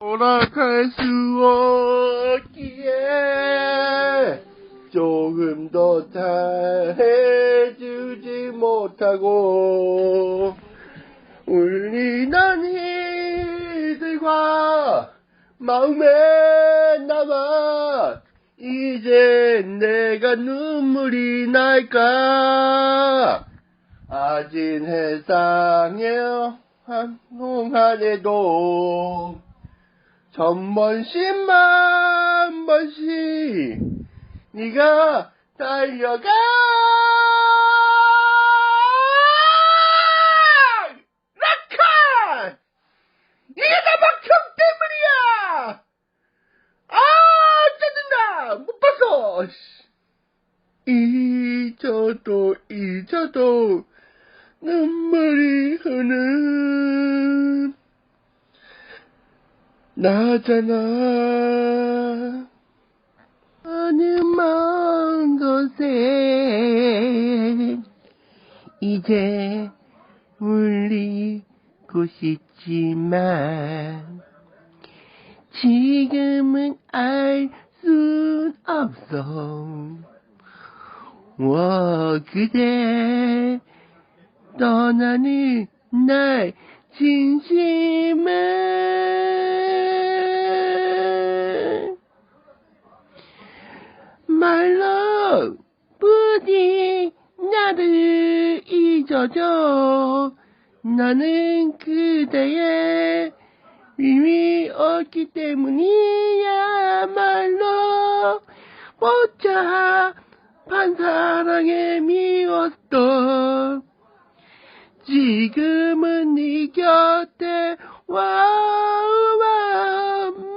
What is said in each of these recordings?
돌아갈 수 없기에 조금 더 잘해주지 못하고 울리는 이들과 마음에 남아 이제 내가 눈물이 날까? 아직 세상에 한동안에도 천 번씩 만 번씩 네가 달려가. 라카 이게 다 막혔 때문이야! 아 짜증나! 못 봤어! 잊어도 잊어도 눈물이 흐는 나잖아. 어느 먼 곳에 이제 울리고 싶지만 지금은 알 순 없어. 와 그대 떠나는 날 진심은 말로 부디 나를 잊어줘. 나는 그대의 힘이 없기 때문이야 말로 복잡한 사랑에 미웠던 지금은 네 곁에 와와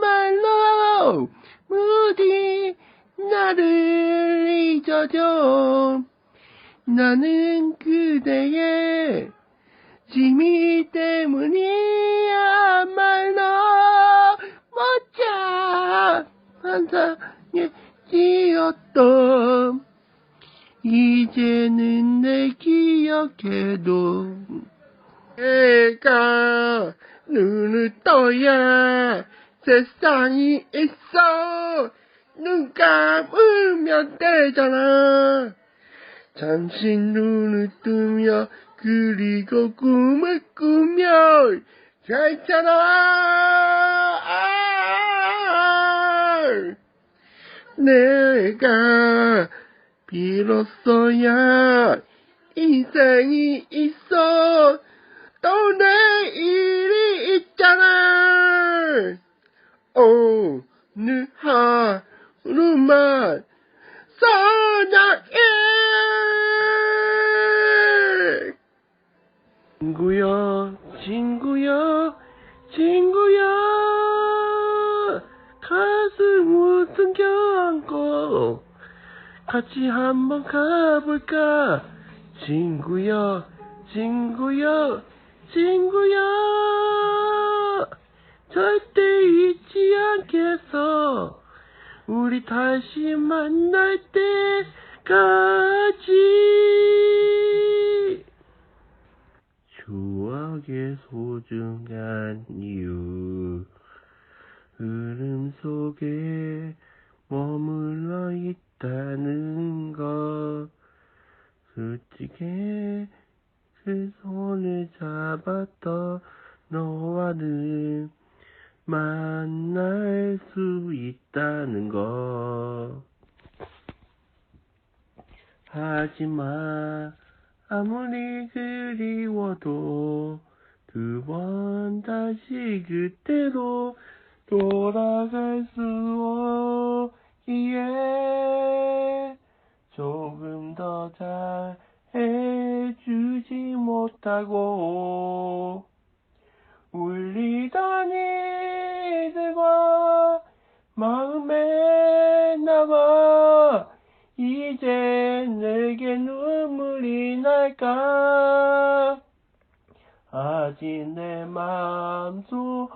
말로 부디 나를 잊어줘 나는 그대의 짐이 때문이야. 말로 멋져 환상에 지었던 이제는 내 기억해도 내가 눈을 떠야 세상이 있어 눈 감 으면 되잖아. 잠시 눈을 뜨며 그리고 꿈을 꾸며 괜찮아. 아, 내가 비로소야 인생이 있어. 또 내일이 있잖아. 오늘 하 루만 사랑해 친구야 친구야 친구야 가슴 웃음겨 안고. 같이 한번 가볼까? 친구야 친구야 친구야 절대 잊지 않겠어 우리 다시 만날 때까지. 추억의 소중한 이유. 흐름 속에 머물러 있다는 것. 솔직히 그 손을 잡았던 너와는 만날 수 있다는 것 하지만 아무리 그리워도 두 번 다시 그때로 돌아갈 수 없기에. 조금 더 잘 해주지 못하고 울리던 이들과 마음에 남아 이제 내게 눈물이 날까? 아직 내 마음속에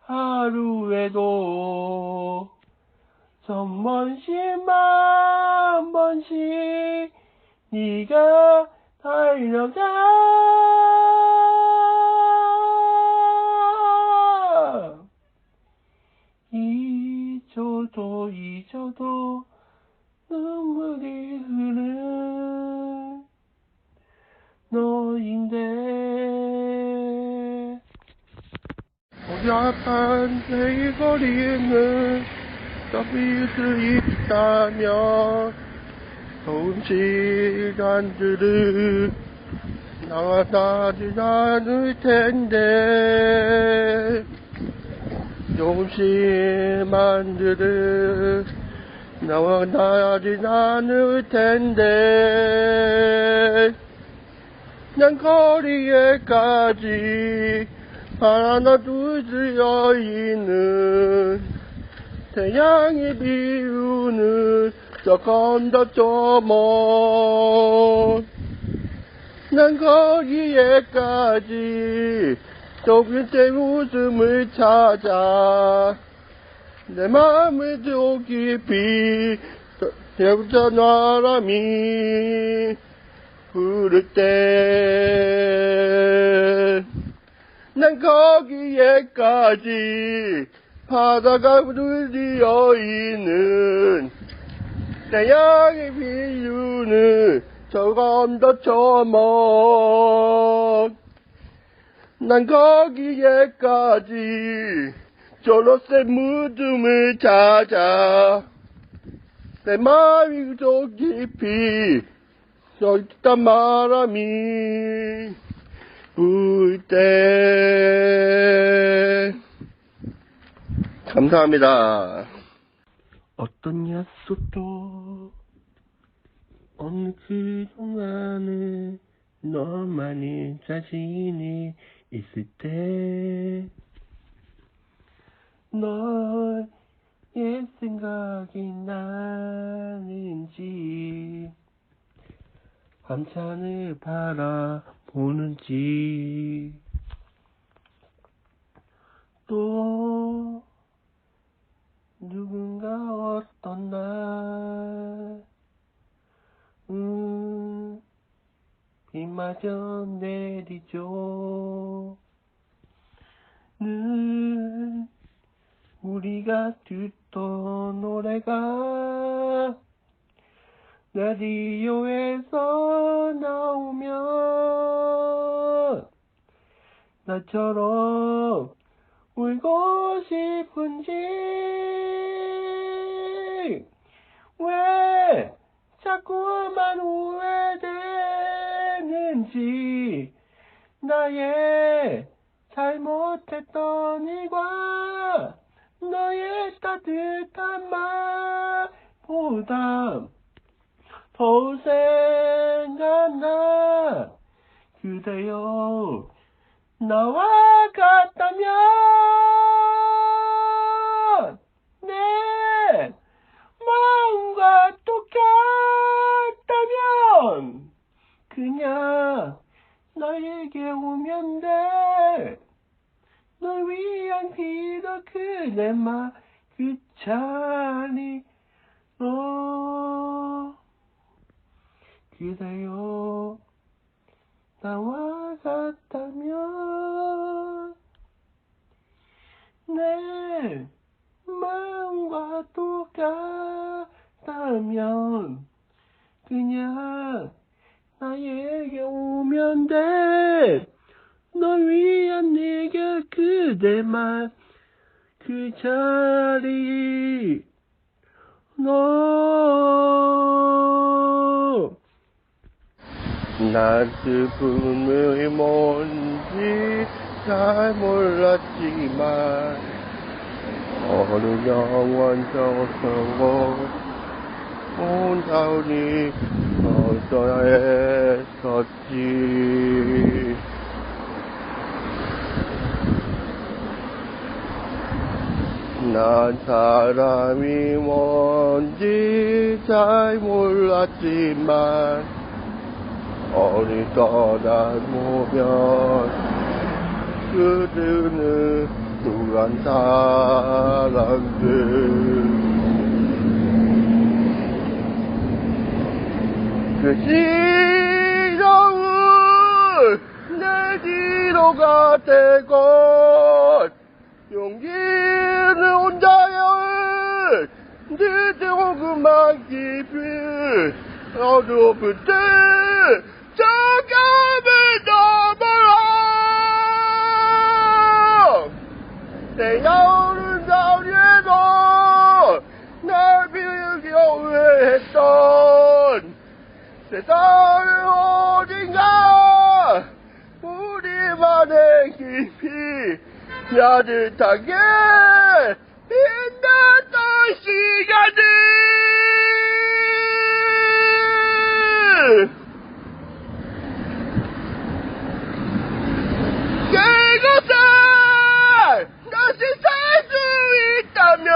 하루에도 천 번씩 만 번씩 네가 달려가 잊어도 잊어도 눈물이 흐르는 너인데. 고약한 내 거리에는 서비스 있다면 좋은 시간들을 나가지 않을 텐데 좋은 시간들을 나와 나지 않을 텐데. 난 거리에까지 하나 둘 여인은 태양이 비우는 저 저먼 난 거기에까지 내 웃음을 찾아 내 마음을 더 깊이 태우자 바람이 부를 때 난 거기에까지 바다가 부르디어 있는 태양이 비유는 저건 더 저먼 난 거기에까지 저로새 무덤을 찾아 내 마음이 더 깊이 저 있단 바람이 불 때. 감사합니다. 어떤 약속도 어느 그동안은 너만이 자신이 있을 때 너의 생각이 나는지 밤산을 바라보는지 또 누군가 어떤 날 음, 비마저 내리죠 늘 우리가 듣던 노래가 라디오에서 나오면 나처럼 울고 싶은지 왜 자꾸만 후회되는지 나의 잘못했던 일과 따뜻한 말보다 더 생각나 그대여 나와 같다면 내 마음과 똑같다면 그냥 나에게 오면 돼. 널 위한 비도 그대만 그 자리로 그대여 나와 같다면 내 마음과 똑같다면 그냥 나에게 오면 돼. 널 위한 내게 그대만 그 자리 너. 난 슬픔이 뭔지 잘 몰랐지만 어느 영원 저서고 온다우니 어떠야 했었지 난 사람이 뭔지 잘 몰랐지만 어느 떠나보면 그들은 누간 사람들. 그 시정을 내 뒤로가 되고 용기는 혼자여 늦어 그만 깊이 어두울 때 저감을 넘어라. 내 여름 가을에도 날 비우려 했던 세상의 어딘가 우리만의 깊이 야릇하게 빛났던 시간들 그곳에 다시 살 수 있다면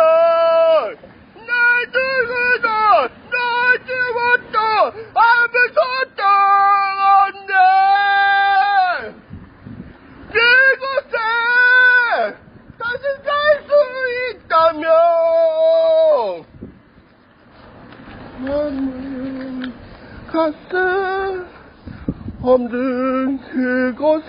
날 두고도 널 죽어도 아무것도 없네 그곳에 다시 살 수 있다면 나는 가슴 없는 그곳에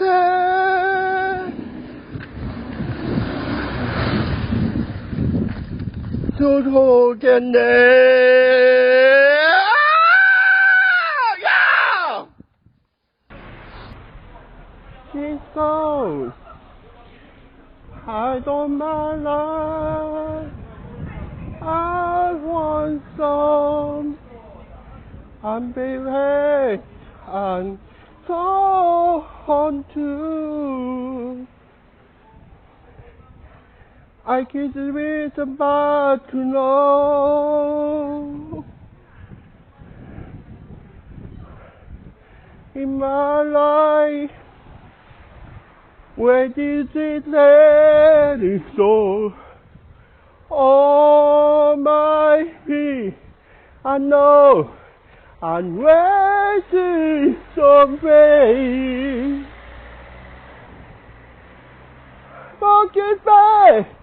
들어오겠네. I kiss with about to know. In my life, where did it let it go? Oh my feet, I know I'm waiting someday. Focus back, down. 난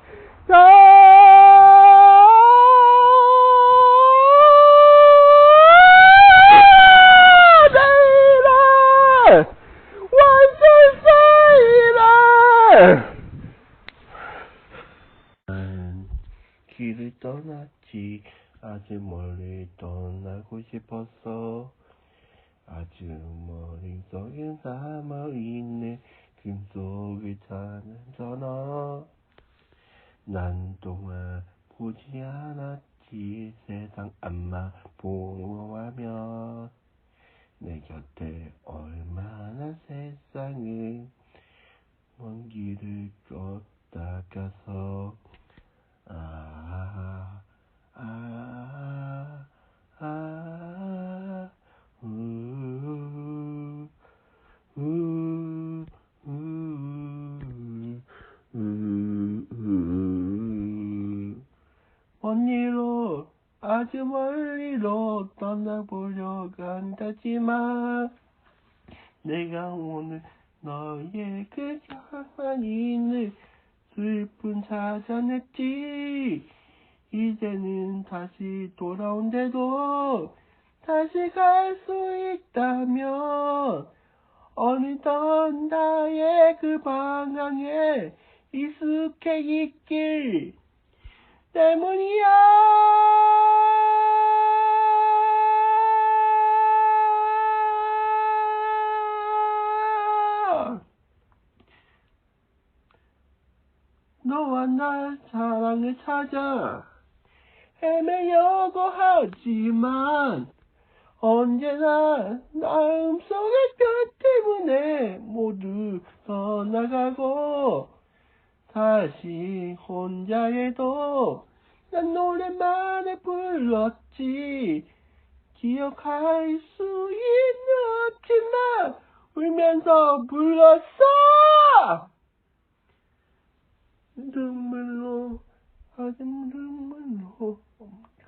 길을 떠났지. 아주 멀리 떠나고 싶었어. 아주 머릿속에 남아있네. 꿈속을 타는 전화 난 동안 보지 않았지. 세상 안마 보러 가면 내 곁에 얼마나 세상을 먼 길을 걷다가서. 아, 아, 아, 우, 우, 우, 우, 우. 먼 일로 아주 멀리로 떠나보려 간다지만 내가 오늘 너의 그 있는 슬픈 찾아냈지 이제는 다시 돌아온대도 다시 갈 수 있다면 어느덧 나의 그 방향에 익숙해 있길 때문이야. 너와 나 사랑을 찾아 헤매려고 하지만 언제나 마음속의 것 때문에 모두 떠나가고 다시 혼자해도 난 노래만을 불렀지 기억할 수 있는 없지만 울면서 불렀어 눈물로 아진 눈물로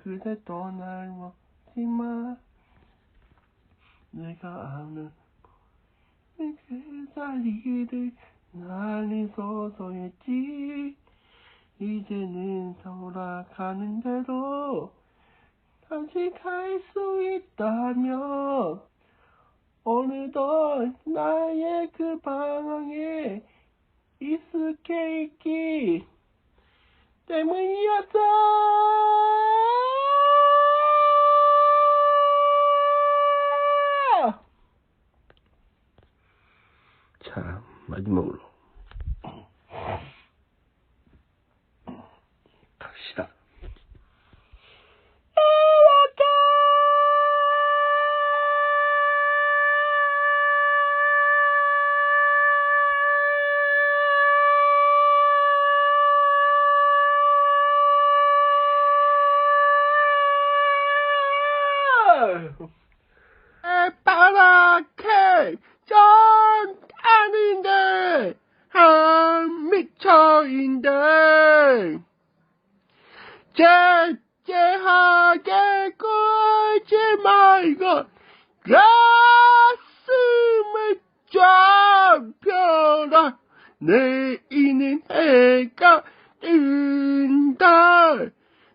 그대 떠날 먹지마. 내가 아는 그 자리를 난이 서서했지. 이제는 돌아가는 대로 다시 갈 수 있다면 어느덧 나의 그 방황에 이스케이키 때문이었어. 자, 마지막으로 갑시다.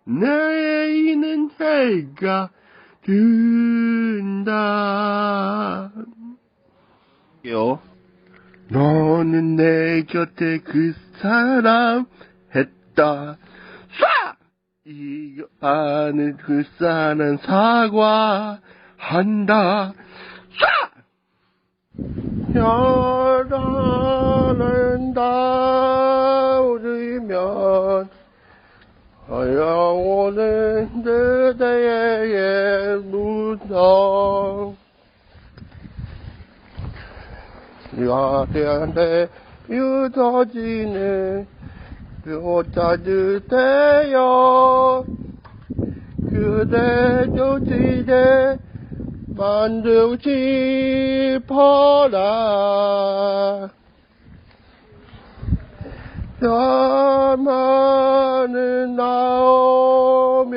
내이는 해가 뜬다. 요. 너는 내 곁에 그 사람 했다. 쏴! 이거 아는 그 사람 사과한다. 쏴! 혈안은 다우리면 영원은 그대의 무덤 야대한테 유터지는 뼈따뜻해요. 그대 조지대 만들고 싶어라 나만은 나오면서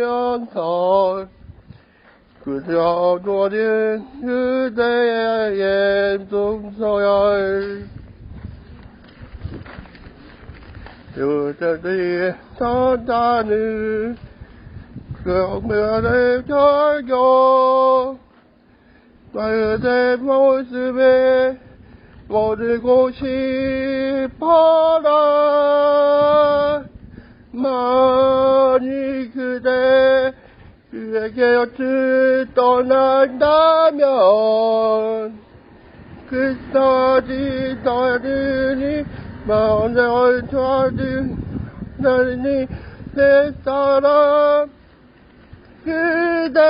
그저 노린 그대의 숨소열. 그대들이 선다는 경면을 절교 그대 모습에 모르고 싶어라. 만일 그대 그에게 어찌 떠난다면 그 사지 다르니 마음을 찾은 나니 내 사람 그대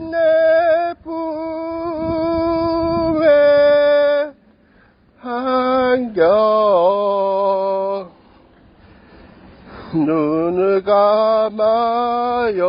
내 눈을 감아요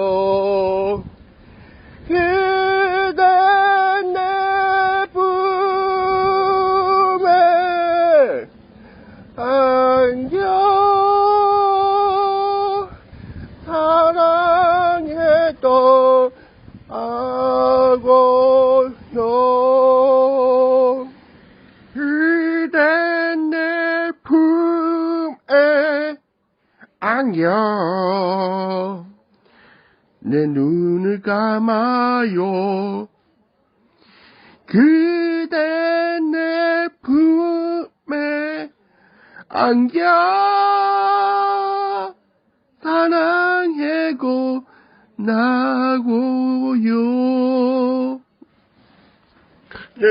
안겨 내 눈을 감아요. 그대 내 품에 안겨 사랑해고 나고요. 네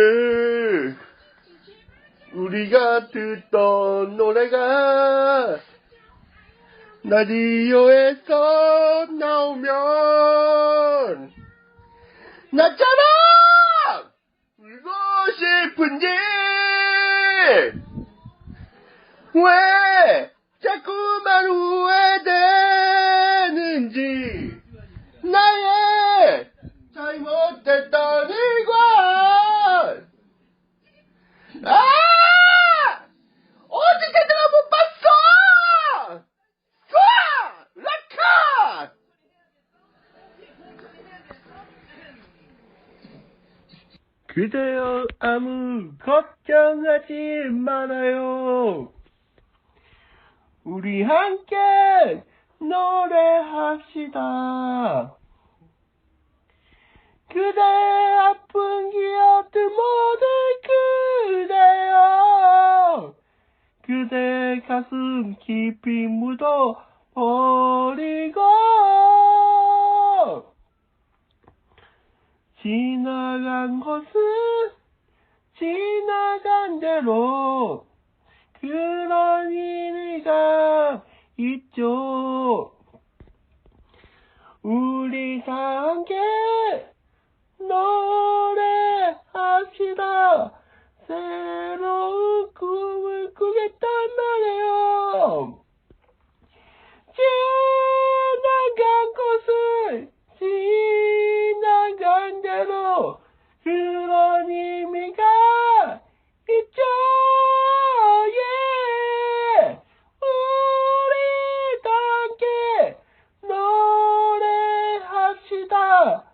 우리가 듣던 노래가 라디오에서 나오면 나처럼 울고 싶은지 왜 자꾸만 후회되는지 나의 잘못했던 일과 아! 어떻게 내가 못 봤어! 쏴! 라카! 그대여 아무 걱정하지 말아요. 우리 함께 노래합시다. 그대 아픈 기억들 모두 그대여 그대 가슴 깊이 묻어 버리고 지나간 것은 지나간 대로 그런 의미가 있죠. 우리 다 함께 노래합시다. 새로운 꿈을 꾸겠단 말이에요. 의미가 있죠. 예. 우리 다 함께 노래합시다.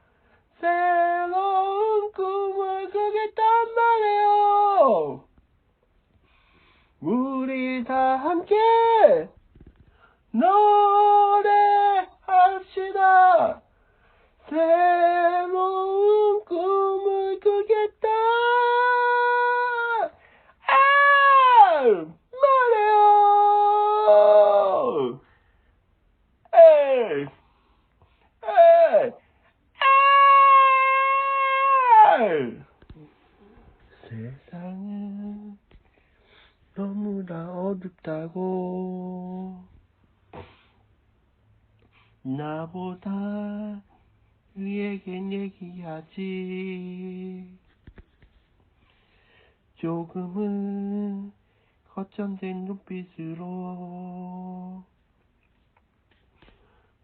새로운 꿈을 꾸겠단 말이에요. 우리 다 함께 노래합시다. 새로운 어둡다고. 나보다 위에겐 얘기하지. 조금은 거점된 눈빛으로.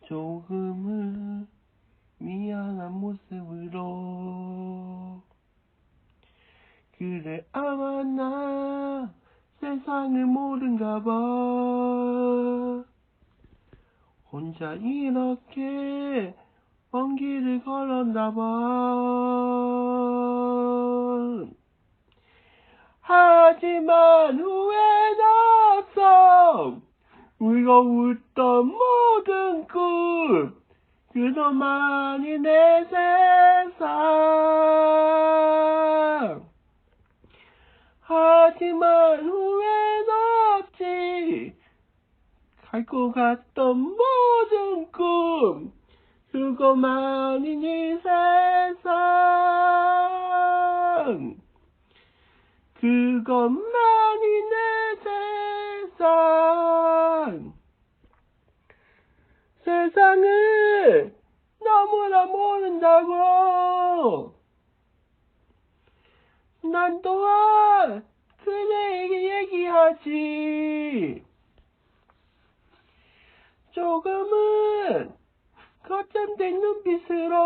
조금은 미안한 모습으로. 그래 아마 나 세상을 모른가 봐. 혼자 이렇게 먼 길을 걸었나 봐. 하지만 후회는 없어 울고 웃던 모든 꿈 그동안이 내 세상 하지만 후회는 없지. 갈고 갔던 모든 꿈 그것만이 네 세상. 그것만이 내 세상. 세상을 너무나 모른다고 난 또한 그대에게 얘기하지. 조금은 거점된 눈빛으로.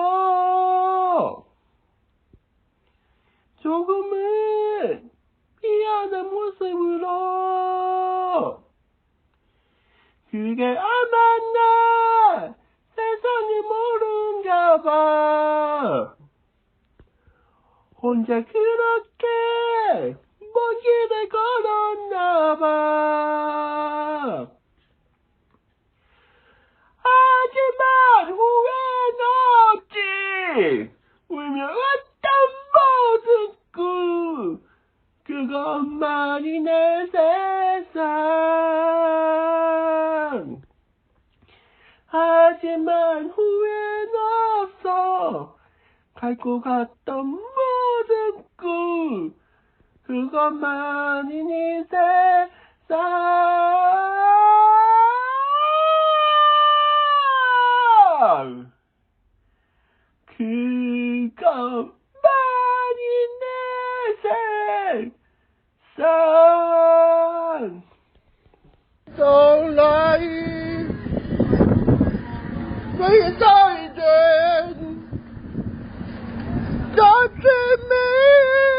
조금은 미안한 모습으로. 그게 아마 나 세상을 모른가 봐. 혼자 그렇게 먼 길을 걸었나 봐. 하지만 후회는 없지. 울며 모든 꿈 그것만이 내 세상. 하지만 후회는 없어. 갈고 갔던 모든 꿈 그것만이 네 세상 그것만이 내 세상 Don't lie Please don't Don't treat me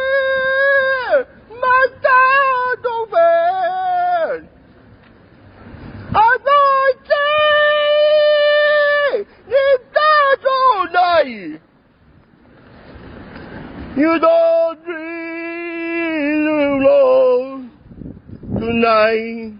die. You don't dream of love tonight.